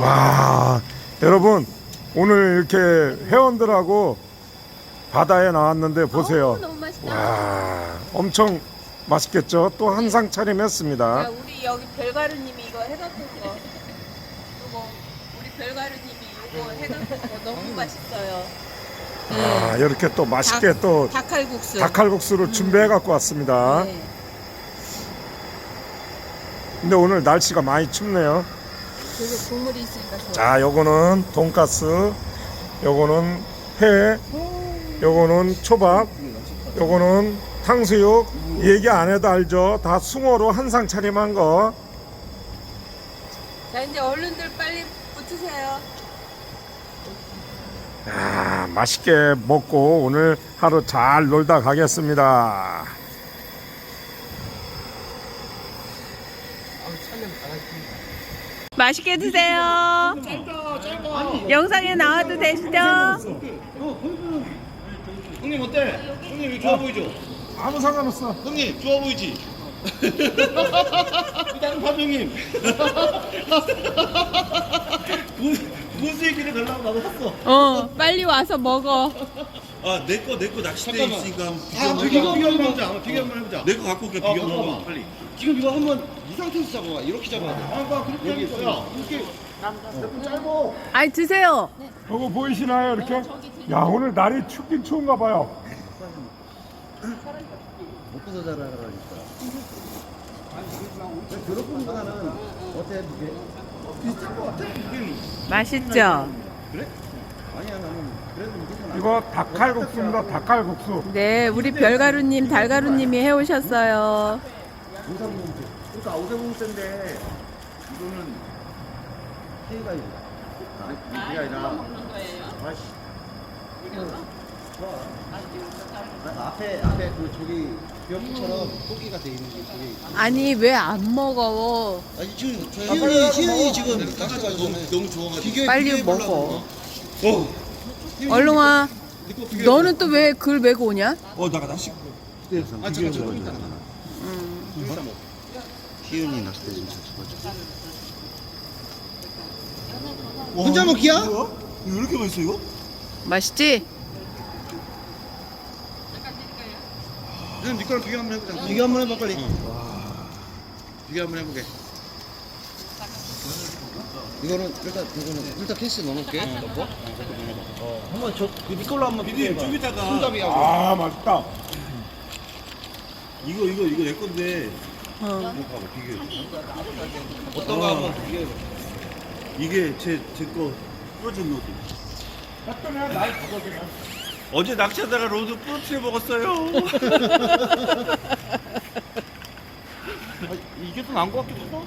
와, 여러분 오늘 이렇게 회원들하고 바다에 나왔는데 보세요. 어우, 너무 맛있다. 와, 엄청 맛있겠죠? 또 한상 차림했습니다. 야, 우리 여기 별가루님이 이거 해갖고 거. 이거 우리 별가루님이 이거 해갖고 거 너무 맛있어요. 아, 이렇게 또 맛있게 또 닭칼국수. 닭칼국수를 준비해 갖고 왔습니다. 네. 근데 오늘 날씨가 많이 춥네요. 그리고 국물이 있으니까 좋아. 자, 요거는 돈가스, 요거는 회, 요거는 초밥, 요거는 탕수육. 얘기 안 해도 알죠? 다 숭어로 한상 차림한 거. 자 이제 얼른들 빨리 붙으세요. 아, 맛있게 먹고 오늘 하루 잘 놀다 가겠습니다. 맛있게 드세요. 영상에 나와도 되시죠? 형님 어때? 형님 이거 좋아 보이죠? 아무 상관없어. 형님 좋아 보이지? 다른 밥 형님 무슨 얘기를 달라고 나도 샀어 어, 빨리 와서 먹어. 아 내 거 내 거 낚싯대 잠깐만. 있으니까 아 비교 비교 한번 해보자. 한번 비교 한번 해보자. 내거 갖고 올게 아, 비교 한번 잠깐만. 해봐 빨리. 지금 이거 한번 이 상태에서 잡아봐. 이렇게 잡아야 돼. 아까 그렇게 여기 있어 야 이렇게. 아이 드세요. 요거 보이시나요? 이렇게? 야, 오늘 날이 춥긴 추운가 봐요. 먹고서 자라라니까. 그렇구나는. 어때 무게? 비슷한 거 같아 맛있죠? 아니야 나는 그래도 무게는 이거 닭칼국수입니다. 닭칼국수. 네, 우리 별가루님, 달가루님이 해오셨어요. 오삼공세 그러니까 오삼공세인데 이거는 K가 있다 아 이게 아니라 아씨 아, 앞에 앞에 그 저기 벽처럼 고기가 돼 있는 게 저기 아니 왜 안 먹어? 아니 지금 희은이 희은이 지금 너무 너무 좋아가지고 빨리 먹어. 얼른 와. 너는 너는 또 왜 글 메고 오냐? 어나 낚시 아 잠깐 잠깐 이따 희은이 낚시 때 진짜 좋아져 혼자 먹기야? 뭐야? 이거 왜 이렇게 맛있어 이거? 맛있지? 그럼 네 거랑 비교 한번 해보자 비교 한번 해봐 빨리 비교 한번 해보게 이거는 일단 이거는 일단 케이스 넣어놓을게. 한번 저네 걸로 한번 비님 좀 이따가. 손잡이 하고. 아, 맛있다. 이거 이거 이거 내 건데. 어. 이거 봐봐 비교 어떤 거 한번 비교해 이게 제제거 부러진 로드. 어제 낚시하다가 로드 부러뜨려 먹었어요 이게 더 나은 거 같기도 하고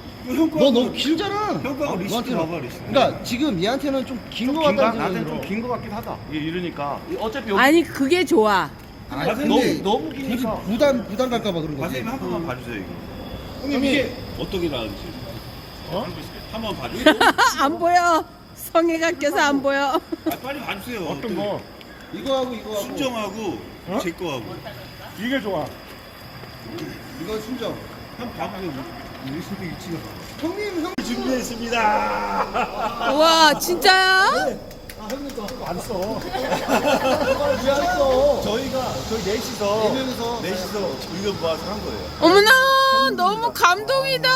너 너무 길잖아 형과 리스트 너한테는. 봐봐 리스트 그러니까 지금 얘한테는 좀 긴거 긴가? 같다는 나한테 생각이 들어 좀긴 거 같긴 하다 이게 이러니까 어차피 여기 아니 그게 좋아. 아니, 너무 근데 너무 기니까 부담 부담 갈까 봐 그런 거지 과장님 한 번만 봐주세요 이거 형님 이게 어떻게 나은지 어? 한번 봐주세요 안 보여. 성애가 껴서 안 보여. 아, 빨리 봐주세요 어떤 거? 이거하고 이거하고 순정하고 어? 제 거하고 이게 좋아. 이건 순정 한 봐보세요 리스트 위치가 형님 형 준비했습니다 우와 진짜야? 안 써. 미안했어 저희가 저희 넷이서 네 명이서 넷이서 의견 모아서 한 거예요 어머나 너무 감동이다.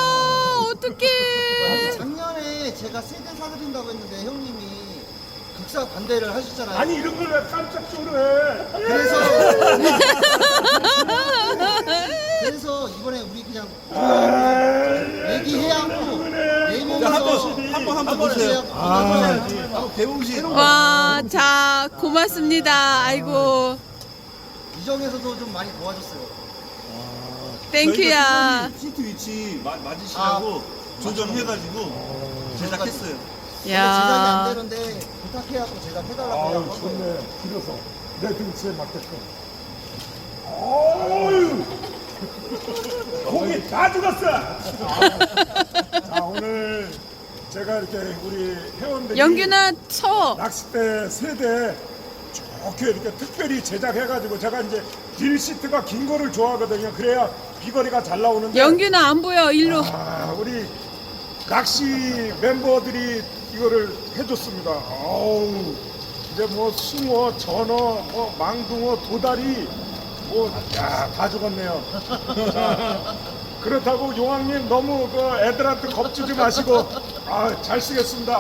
어떡해. 작년에 제가 세대 사드린다고 했는데 형님이 극사 반대를 하셨잖아요. 아니 이런 걸 왜 깜짝 놀래? 그래서 그래서 이번에 우리 그냥 얘기해하고 네 명이서 한번 한번 한번 보세요 해야- 한번 배우시 와, 자 고맙습니다. 아이고 이정에서도 좀 많이 도와줬어요. 땡큐야. 시트 위치 마, 맞으시라고 조정해가지고 제작했어요 제가 제작이 안 야. 되는데 부탁해갖고 제작해달라고 아유, 해갖고 좋네. 길어서. 내 등치에 맞게끔. 어유 고기 다 죽었어! 자, 오늘 제가 이렇게 우리 회원들이 영균아 쳐. 낚싯대 세대 좋게 이렇게 특별히 제작해가지고 제가 이제 길 시트가 긴 거를 좋아하거든요. 그래야 비거리가 잘 나오는데 영균아 안 보여 일로. 아, 우리 낚시 멤버들이 이거를 해줬습니다. 어우, 이제 뭐 숭어, 전어, 뭐 망둥어, 도다리, 뭐, 야, 다 죽었네요. 자, 그렇다고 용왕님 너무 그 애들한테 겁주지 마시고, 아, 잘 쓰겠습니다.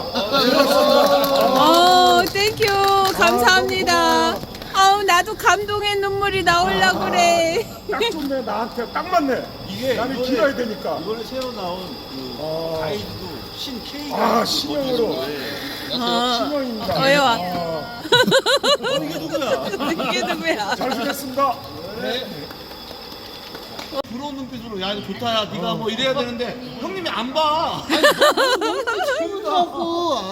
어, 땡큐. 감사합니다. 아우, 나도 감동의 눈물이 나오려 그래. 딱 좋네, 나한테 딱 맞네. 이게 나는 이번에- 길어야 되니까. 이번에 새로 나온 그 어. 가이드도 신 K 아, 가이드 신형으로. 어, 신형입니다. 어여와. 아, 이게 누구야? 이게 누구야? 잘 쓰겠습니다. 부러운 눈빛으로 야 이거 좋다 야 네가 뭐 이래야 되는데 형님이 안 봐.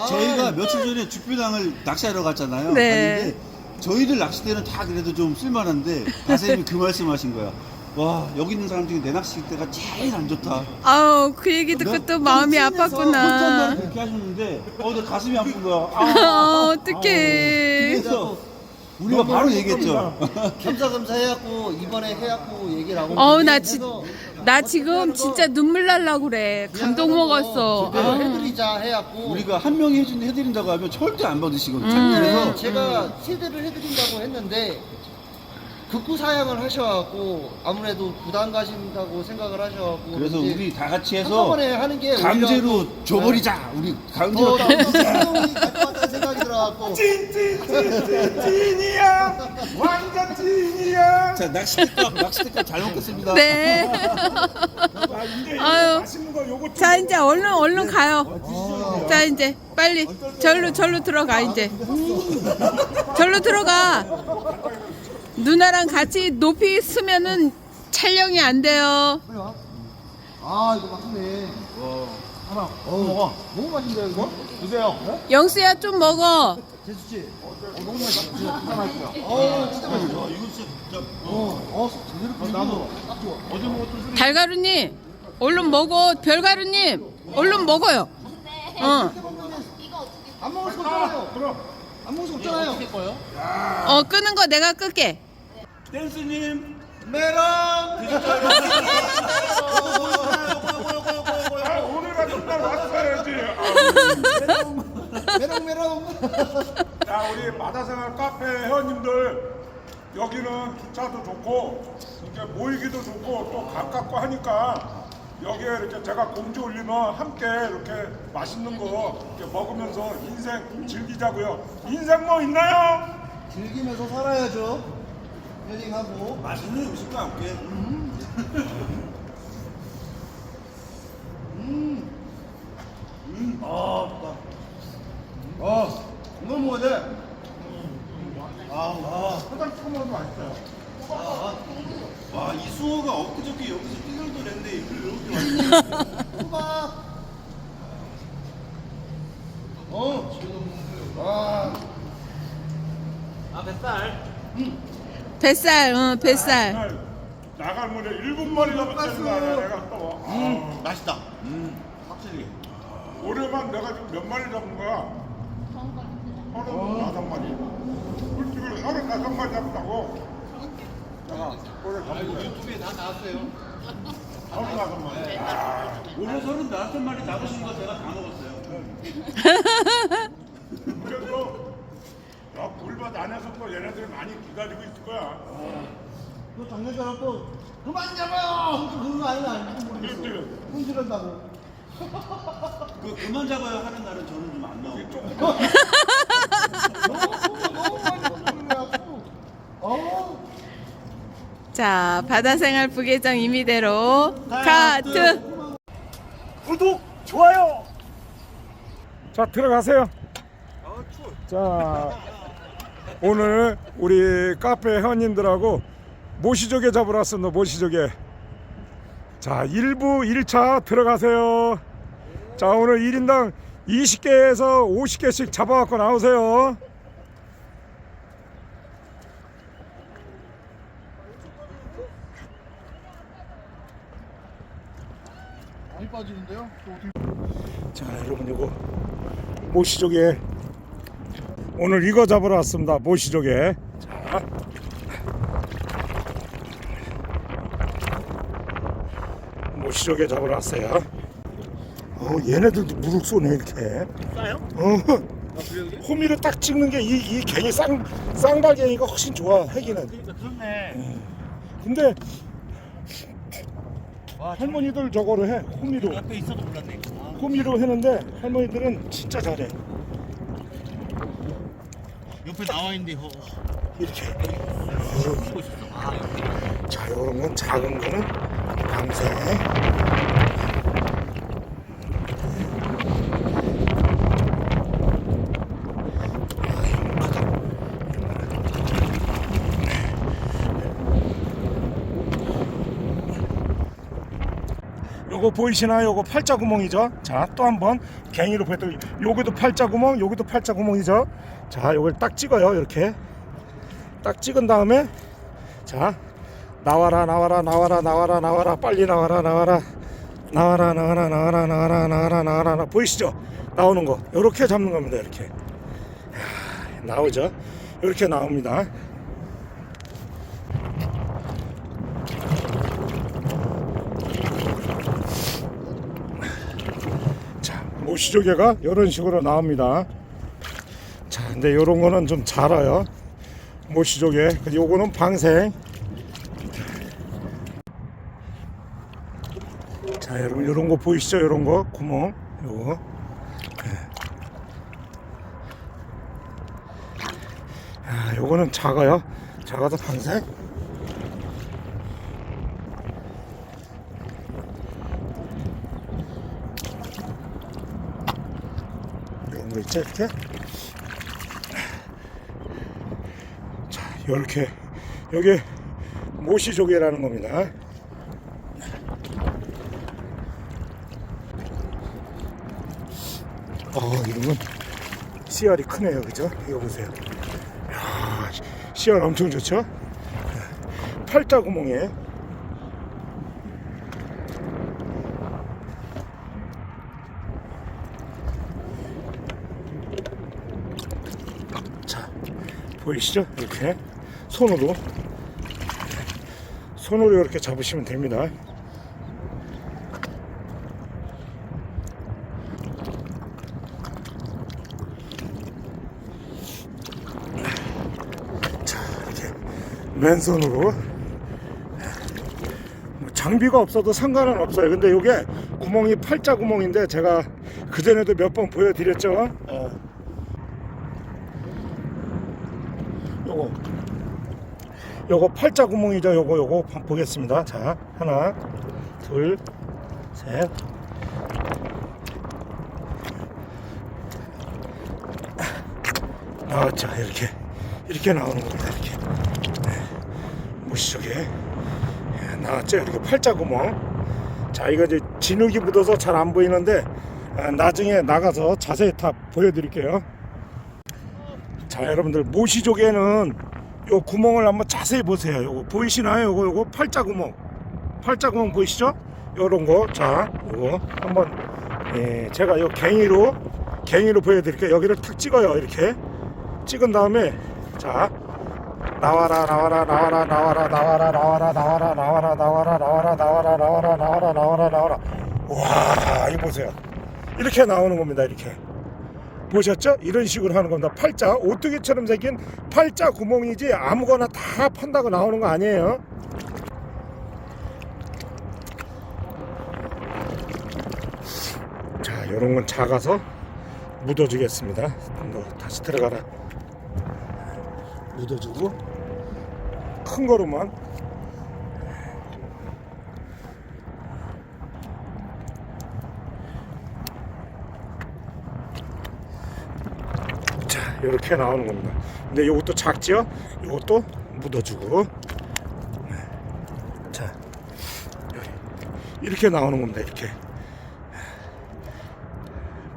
저희가 며칠 전에 죽비당을 낚시하러 갔잖아요. 네. 갔는데 저희들 낚싯대는 다 그래도 좀 쓸만한데 바세님이 그 말씀하신 거야. 와 여기 있는 사람 중에 내 낚싯대가 제일 안 좋다. 아우, 그 얘기 듣고 또 마음이 아팠구나. 그렇게 하셨는데 어 내 가슴이 아픈 거야. 아, 어, 어떡해. 그래서 우리가 바로 얘기했죠. 겸사겸사 해갖고 이번에 해갖고 얘기를 하고 어우, 나, 지, 해서 나 지금 진짜 눈물 날라 그래. 감동 먹었어. 제대로 아. 해드리자 해갖고 우리가 한 명이 해준 해드린다고 하면 절대 안 받으시거든요. 음. 그래서 그래서 제가 세대를 해드린다고 했는데 극구 사양을 하셔갖고 아무래도 부담 가신다고 생각을 하셔갖고 그래서 우리 다 같이 해서 한꺼번에 하는 게 강제로 줘버리자. 우리 강제로 더 형이 갈 것 같다는 생각이 들어갖고 찐찐찐찐이야 완전 찐이야 자 낚싯대값 낚싯대값 잘 먹겠습니다. 네. 아 이제 아유. 맛있는 거 요거 좀 자, 이제 얼른, 얼른 가요. 자, 이제 빨리. 절로, 절로 들어가, 이제. 절로 들어가. 누나랑 같이 높이 쓰면은 촬영이 안 돼요. 아 이거 맛있네 하나 어 먹어. 너무 맛있는데 이거? 주세요. 영수야, 좀 먹어. 제수씨. 어, 너무 맛있어 진짜 맛있어요 어 진짜 맛있어 이거 진짜 어, 어 제대로 어, 나도. 어제 먹었던 술이 달가루님, 얼른 먹어. 별가루님, 얼른 먹어요. 어, 안 먹을 수 없잖아요. 안 먹을 수 없잖아요. 어, 끄는 거 내가 끌게. 댄스님. 메롱 아, 왔어야지. 메롱 메롱. 자 우리 바다생활 카페 회원님들 여기는 주차도 좋고 이렇게 모이기도 좋고 또 가깝고 하니까 여기에 이렇게 제가 공지 올리면 함께 이렇게 맛있는 거 이렇게 먹으면서 인생 즐기자고요. 인생 뭐 있나요? 즐기면서 살아야죠. 힐링하고. 맛있는 음식과 함께 아 이걸 먹어야 돼. 포장 찍어 먹어도 맛있어요 와이 수호가 엊그저께 여기서 뛰놀더랬는데 이렇게 왔네. 호박 어 와. 뱃살, 응, 뱃살. 날 나갈 무렵 1분만에 잡았다는 거 아니야 내가 또 아, 맛있다. 올해만 내가 지금 몇 마리 잡은 거야? 서른 다섯 마리. 물집을 서른 다섯 마리 잡았다고. 내가 올해 잡은 거야. 유튜브에 다 나왔어요. 서른 다섯 마리. 올해 서른 다섯 마리 잡으신 거 제가 다 먹었어요. 그래서 야 굴밭 안에서 또 얘네들이 많이 기다리고 있을 거야. 또 작년처럼 또 그만 잡아요 그런 거 아니면 아니고 모르겠어 그렇지. 손질한다고 그 그만 잡아요 하는 날은 저는 좀 안 나오고. 너무 많이 먹는 어 자, 바다생활 부계정 임의대로 카트. 구독, 좋아요. 자 들어가세요. 자 오늘 우리 카페 회원님들하고 모시조개 잡으러 왔습니다. 모시조개. 자 1부 1차 들어가세요. 자 오늘 1인당 20개에서 50개씩 잡아갖고 나오세요. 많이 빠지는데요? 자 여러분 이거 모시조개 오늘 이거 잡으러 왔습니다 모시조개 자 모시조개 잡으러 왔어요. 어, 얘네들도 무릎 쏘네 이렇게. 싸요? 어, 아 그래요? 호미를 딱 찍는 게 이 이 갱이 쌍 쌍발갱이가 훨씬 좋아 해기는. 그러니까 그렇네 근데 와 할머니들 저거를 해 호미로 옆에 있어도 몰랐네 아, 호미로 했는데 할머니들은 진짜 잘해. 옆에 나와 있는데 어, 이렇게. 있었어 아 이렇게. 자, 요런 건 작은 거는 밤새. 요거 보이시나요? 요거 팔자 구멍이죠. 자, 또 한번 갱이로 보여드리 요기도 팔자 구멍, 요기도 팔자 구멍이죠. 자, 요걸 딱 찍어요. 이렇게. 딱 찍은 다음에 자, 나와라, 나와라, 나와라, 나와라, 나와라, 빨리 나와라, 나와라. 나와라, 나와라, 나와라, 나와라, 나와라, 나와라. 나 보이시죠? 나오는 거. 요렇게 잡는 겁니다. 이렇게. 야, 나오죠? 이렇게 나옵니다. 시조개가 이런 식으로 나옵니다. 자 근데 이런 거는 좀 자라요. 모시조개. 요거는 방생. 자 여러분 요런 거 보이시죠? 요런 거? 구멍. 요거. 예. 아 요거는 작아요. 작아서 방생 요런 거 있죠 이렇게 자 요렇게 요게 모시조개라는 겁니다 어, 건 씨알이 크네요, 그죠? 이거 보세요. 이야, 씨알 엄청 좋죠? 팔자 구멍에 보이시죠? 이렇게 손으로 손으로 이렇게 잡으시면 됩니다. 자 이렇게 맨손으로 뭐 장비가 없어도 상관은 없어요 근데 이게 구멍이 팔자 구멍인데 제가 그전에도 몇 번 보여드렸죠 어. 요거 요거 팔자 구멍이죠. 요거 요거. 봐- 보겠습니다. 자 하나 둘셋. 나왔죠 이렇게 이렇게 나오는 겁니다. 이렇게. 네. 모시조개 예, 나왔죠? 이렇게 팔자 구멍. 자 이거 이제 진흙이 묻어서 잘 안 보이는데 아, 나중에 나가서 자세히 다 보여드릴게요. 자 여러분들 모시조개는 요 구멍을 한번 자세히 보세요 요거 보이시나요 요거 요거 팔자 구멍 팔자 구멍 보이시죠 요런 거 자 요거 한번 예, 제가 요 갱이로 갱이로 보여 드릴게요 여기를 탁 찍어요 이렇게 찍은 다음에 자 나와라 나와라 나와라 나와라 나와라 나와라 나와라 나와라 나와라 나와라 나와라 나와라 나와라 나와라 나와라 와 이거 보세요 이렇게 나오는 겁니다 이렇게 보셨죠? 이런 식으로 하는 겁니다. 팔자 오뚜기처럼 생긴 팔자 구멍이지 아무거나 다 판다고 나오는 거 아니에요? 자 요런 건 작아서 묻어주겠습니다. 너 다시 들어가라. 묻어주고 큰 거로만 자 이렇게 나오는 겁니다. 근데 이것도 작지요? 이것도 묻어주고. 자 여기 이렇게 나오는 겁니다 이렇게.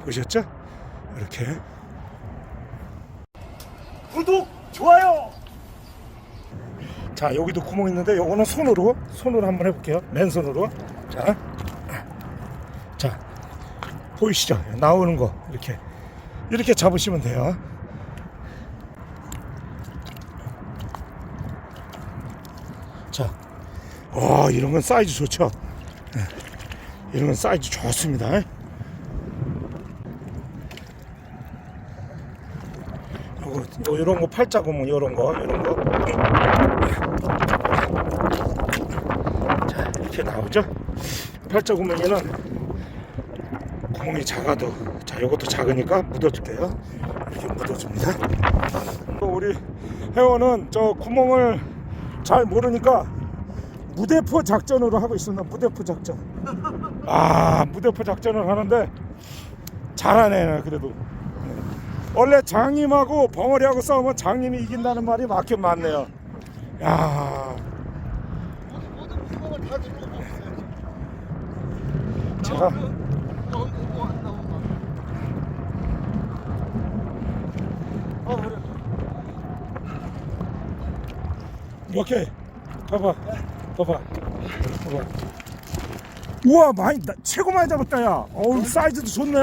보셨죠? 이렇게. 구독 좋아요! 자 여기도 구멍 있는데 요거는 손으로 손으로 한번 해볼게요. 맨손으로. 자, 자 보이시죠? 나오는 거 이렇게. 이렇게 잡으시면 돼요 자, 와 이런 건 사이즈 좋죠 네. 이런 건 사이즈 좋습니다. 요거, 요, 요런 거 팔자 구멍, 요런 거, 요런 거. 자, 이렇게 나오죠? 팔자 구멍에는 구멍이 작아도, 자, 요것도 작으니까 묻어줄게요. 이렇게 묻어줍니다. 또 우리 회원은 저 구멍을 잘 모르니까 무대포 작전으로 하고 있습니다. 무대포 작전. 아, 무대포 작전을 하는데 잘하네, 그래도. 원래 장님하고 벙어리하고 싸우면 장님이 이긴다는 말이 맞긴 맞네요. 야. 제가 어, 이거 안 나온다. 어, 그래. 이렇게 봐 봐, 봐봐, 봐봐. 우와, 많이 나, 최고 많이 잡았다, 야. 어우, 사이즈도 좋네.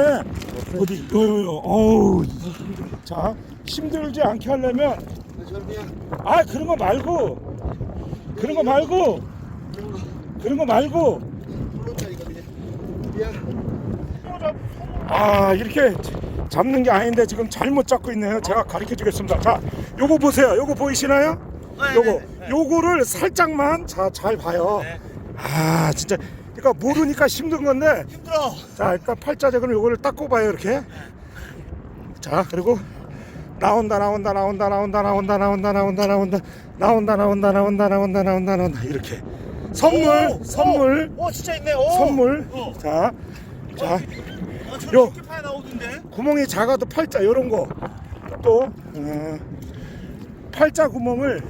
어디, 요요요, 어우. 자, 힘들지 않게 하려면 아 그런 거 말고 그런 거 말고 그런 거 말고 아 이렇게 잡는 게 아닌데 지금 잘못 잡고 있네요 제가 가르쳐 주겠습니다 자 요거 보세요 요거 보이시나요 요거 요거를 살짝만 자 잘 봐요 아 진짜 그러니까 모르니까 힘든 건데 힘들어. 자 일단 팔자적으로 요거를 딱 꼽아요 이렇게 자 그리고 나온다 나온다 나온다 나온다 나온다 나온다 나온다 나온다 나온다 나온다 나온다 나온다 나온다 나온다 이렇게 선물 선물 오, 진짜 있네. 오. 선물 어. 자 자, 아, 저런 요. 구멍이 작아도 팔자 요런 거또 어, 팔자 구멍을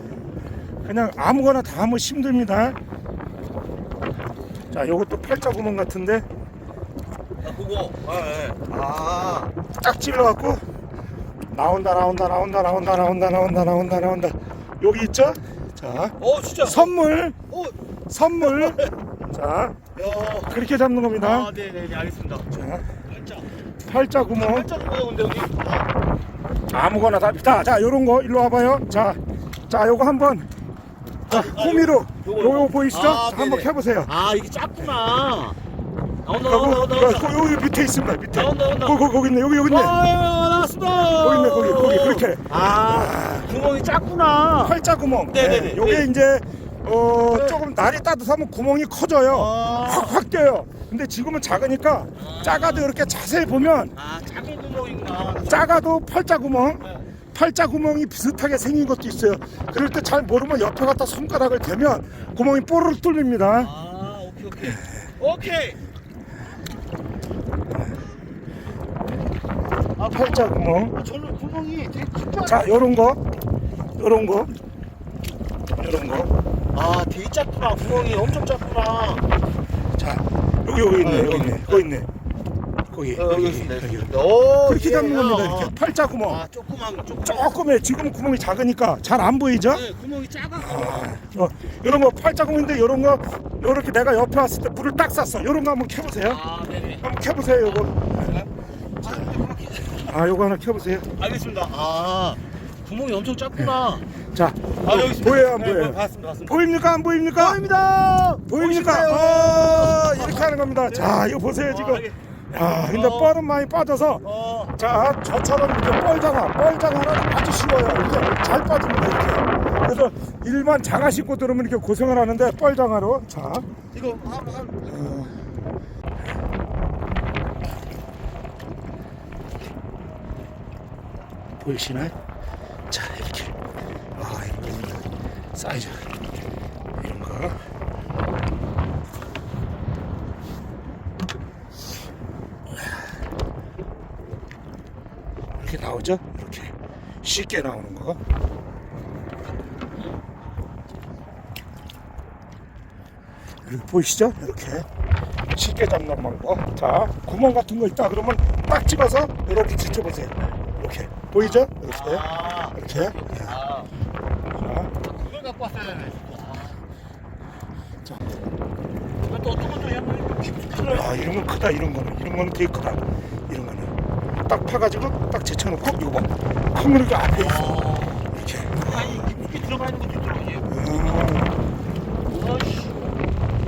그냥 아무거나 다 하면 힘듭니다. 자, 요것도 팔자 구멍 같은데. 아, 그거. 아, 예. 아. 딱 찔러갖고 나온다, 나온다, 나온다, 나온다, 나온다, 나온다, 나온다, 나온다. 여기 있죠? 자. 어, 진짜. 선물. 어. 선물. 자. 야. 그렇게 잡는 겁니다. 아, 네, 네, 네, 알겠습니다. 자. 팔자. 팔자 구멍. 팔자 구멍인데 여기. 아무거나 다. 자, 자, 요런 거 일로 와봐요. 자, 자, 요거 한번 자 호미로 요거. 보이시죠? 아, 자, 한번 네네. 켜보세요 아, 이게 작구나. 나온다, 나온다, 나온다. 그, 여기 밑에 있습니다 밑에 나온다, 나온다. 거기 거기, 거기 있네 여기 여기 있네 아, 나왔습니다. 거기 있네, 거기, 거기, 그렇게. 아, 구멍이 작구나. 팔자 구멍 네네네. 요게 네. 이제 어 조금 날이 따뜻하면 구멍이 커져요 아. 확확 뛰어요 근데 지금은 작으니까 작아도 이렇게 자세히 보면 아, 작은 구멍이구나. 작아도 팔자 구멍 네. 팔자 구멍이 비슷하게 생긴 것도 있어요 그럴 때 잘 모르면 옆에 갖다 손가락을 대면 구멍이 뽀르르 뚫립니다 아, 오케이, 오케이. 오케이. 아, 팔자 구멍 아, 저는 구멍이 되게 진짜. 자 요런 거 요런 거 요런 거자 아, 되게 작구나. 구멍이 엄청 작구나. 여기 여기 있네 아, 여기 여기. 있네 거기 있네 거기 어, 여기 여기 있습니다. 여기 여기. 오, 그렇게 예, 잡는 겁니다 아. 이렇게 팔자 구멍 아, 조그만, 조그만. 조금에 지금 구멍이 작으니까 잘 안 보이죠? 네, 구멍이 작아. 어, 이런 거 팔자 구멍인데 이런 거 이렇게 내가 옆에 왔을 때 물을 딱 쐈어. 이런 거 한번 켜보세요. 아, 네네. 한번 켜보세요. 요거. 아, 요거 하나 켜보세요. 알겠습니다. 아, 구멍이 엄청 작구나. 자, 아, 여기 있습니다. 보여요, 안 네, 보여요? 봤습니다, 봤습니다. 보입니까, 안 보입니까? 보입니다. 보입니까? 어, 이렇게 하는 겁니다. 자, 이거 보세요 지금. 알겠- 야, 근데 어. 뻘은 많이 빠져서 어, 자, 저처럼 이렇게 뻘장아, 뻘장아는 아주 쉬워요. 이렇게 잘 빠집니다, 이렇게. 그래서 일반 장화 신고 들으면 이렇게 고생을 하는데 뻘장아로. 자, 이거 한, 한, 보이시나요? 자 이렇게 아 이거 사이즈 이런 거 이렇게 나오죠? 이렇게 쉽게 나오는 거. 이렇게 보이시죠? 이렇게 쉽게 잡는 방법. 자 구멍 같은 거 있다 그러면 딱 집어서 이렇게 지켜보세요. 이렇게. 보이죠? 이렇게. 아, 이렇게. 아, 자, 그걸 갖고 왔어야 되네. 자. 또 어떤 한번 아 이런 건 크다 이런 거는. 이런 거는 되게 크다 딱 파가지고 딱 제쳐놓고 이거 봐큰 거는 앞에 있어 이렇게 아니, 이게 들어가 있는 것도 있더라고요. 음, 아이씨.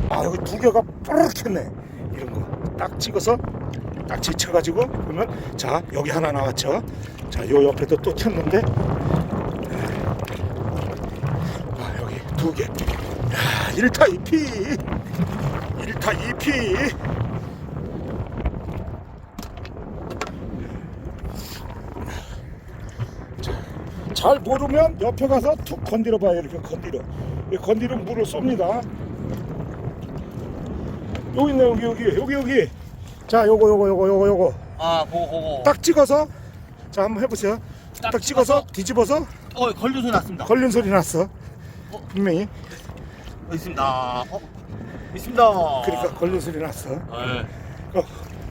아 여기 두 개가 뽀록 했네 이런 거 딱 찍어서 딱 제쳐가지고 그러면 자 여기 하나 나왔죠. 자 요 옆에도 또 쳤는데 아 여기 두 개. 야 1타 2피 1타 2피 잘 모르면 옆에 가서 툭 건드려 봐요 이렇게 건드려. 이 건드리면 물을 쏩니다. 여기 있네 여기 여기 여기 여기. 자 요거 요거 요거 요거 요거. 아 그거 그거. 딱 찍어서 자 한번 해보세요. 딱, 딱 찍어서 찍어서? 뒤집어서? 어 걸린 소리 났습니다. 걸린 소리 났어. 분명히. 어, 있습니다. 어? 있습니다. 그러니까 걸린 소리 났어. 네. 어,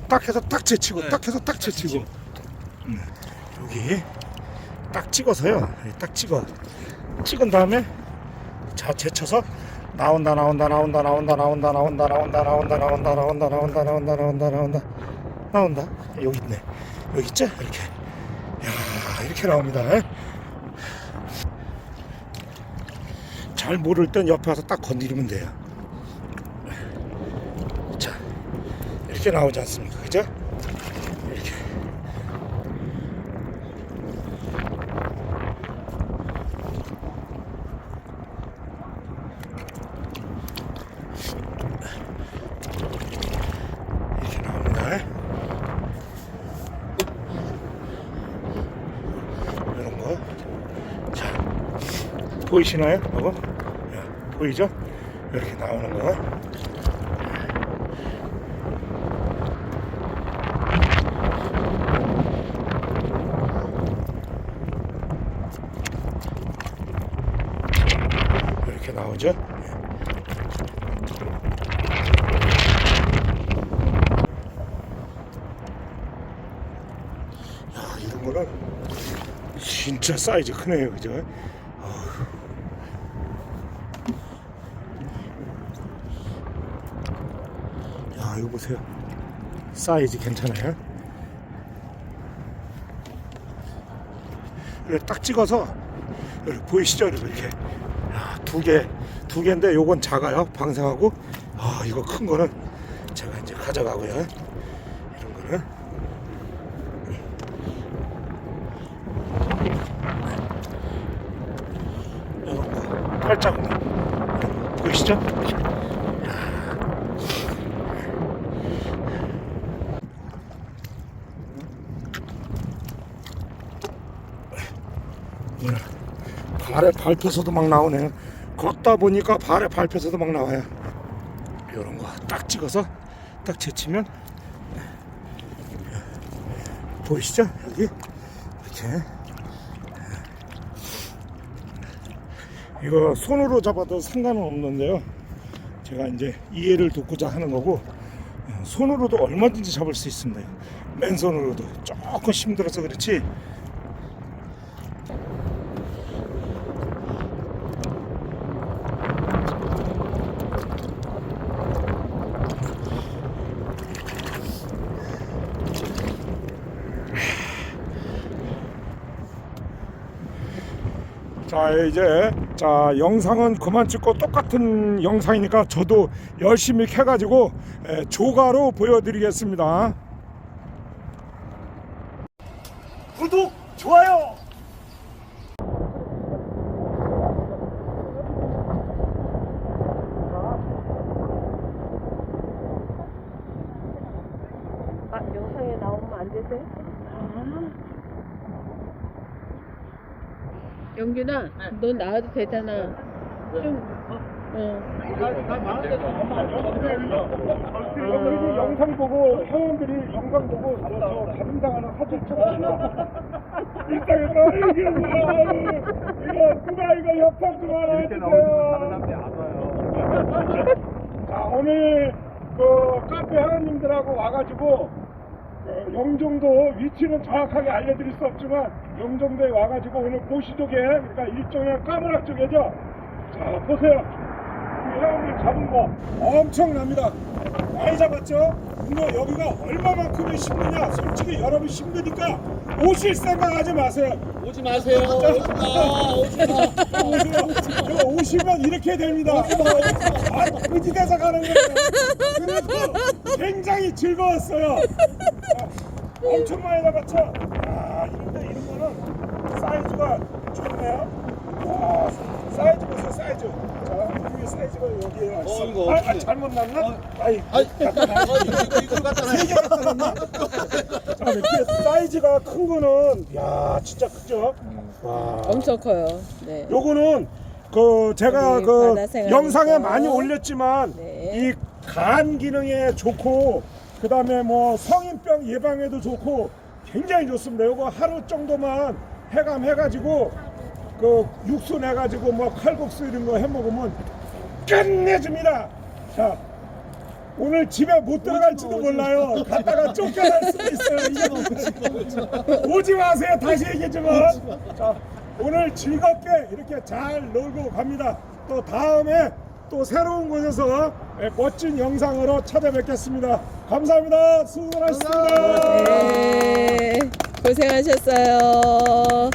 딱 해서 딱 제치고 네. 딱 해서 딱 제치고. 음, 여기 딱 찍어서요 딱 찍어 찍은 다음에 자 제쳐서 나온다 나온다 나온다 나온다 나온다 나온다 나온다 나온다 나온다 나온다 나온다 나온다 나온다 나온다 나온다 여기 있네 여기 있죠 이렇게 야 이렇게 나옵니다 잘 모를 땐 옆에 와서 딱 건드리면 돼요 자 이렇게 나오지 않습니까 그죠 이렇게 이렇게 나옵니다 이런 거자 보이시나요 이거 야, 보이죠 이렇게 나오는 거 이렇게 나오죠. 야, 이런 거는 진짜 사이즈 크네요, 그죠? 어휴. 야, 이거 보세요. 사이즈 괜찮아요? 이렇게 딱 찍어서 이렇게 보이시죠? 이렇게 야, 두 개, 두 개인데 요건 작아요. 방생하고 아 이거 큰 거는 제가 이제 가져가고요. 이런 거는 이런 거 팔자국 보이시죠? 발에 밟혀서도 막 나오네요. 걷다 보니까 발에 밟혀서도 막 나와요. 이런 거 딱 찍어서 딱 제치면 보이시죠? 여기 이렇게 이거 손으로 잡아도 상관은 없는데요. 제가 이제 이해를 돕고자 하는 거고 어, 손으로도 얼마든지 잡을 수 있습니다. 맨손으로도 조금 힘들어서 그렇지 이제 자 영상은 그만 찍고 똑같은 영상이니까 저도 열심히 캐가지고 에, 조가로 보여드리겠습니다. 구독 좋아요. 아, 영상에 나오면 안 되세요? 영균아, 너 나와도 되잖아. 좀, 어. 여러분이 영상 보고 회원들이 영상 보고 저, 감당하는 사진 찍어주세요. 일상에서? 이거 누가 이거 협찬 좀 하나 해주세요. 자 오늘 그 카페 하나님들하고 와가지고 어, 영종도 위치는 정확하게 알려드릴 수 없지만 영종도에 와가지고 오늘 보시족에 그러니까 일종의 까무락 쪽이죠. 자 보세요. 회원들 잡은 거 엄청납니다. 많이 잡았죠? 근데 여기가 얼마만큼의 힘드냐? 솔직히 여러분 힘드니까 오실 생각하지 마세요. 오지 마세요. 오세요. 이거 오시면 이렇게 됩니다. 아, 의지돼서 가는 거예요. 그래도 굉장히 즐거웠어요. 아, 엄청 많이 잡았죠? 아, 이런데 이런 거는 사이즈가 좋네요. 와, 사이즈 보세요, 사이즈. 자, 이게 사이즈가 여기에 와 있어. 어, 이거 아, 아, 어떻게- 잘못 났나? 아이, 아이, 놔. 이거 이걸 갖다 놔. 이렇게 사이즈가 큰 거는, 야, 진짜 크죠? 와. 엄청 커요. 네. 요거는 그 제가 우리 그 바다. 영상에 많이 올렸지만 네. 이 간 기능에 좋고 그 다음에 뭐 성인병 예방에도 좋고 굉장히 좋습니다. 요거 하루 정도만 해감 해가지고 그 육수 내가지고 뭐 칼국수 이런 거 해 먹으면 끝내줍니다. 자. 오늘 집에 못 들어갈지도 몰라요. 갔다가 쫓겨날 수도 있어요. 오지 마세요. 다시 얘기했지만. 자, 오늘 즐겁게 이렇게 잘 놀고 갑니다. 또 다음에 또 새로운 곳에서 예, 멋진 영상으로 찾아뵙겠습니다. 감사합니다. 수고하셨습니다. 네. 고생하셨어요.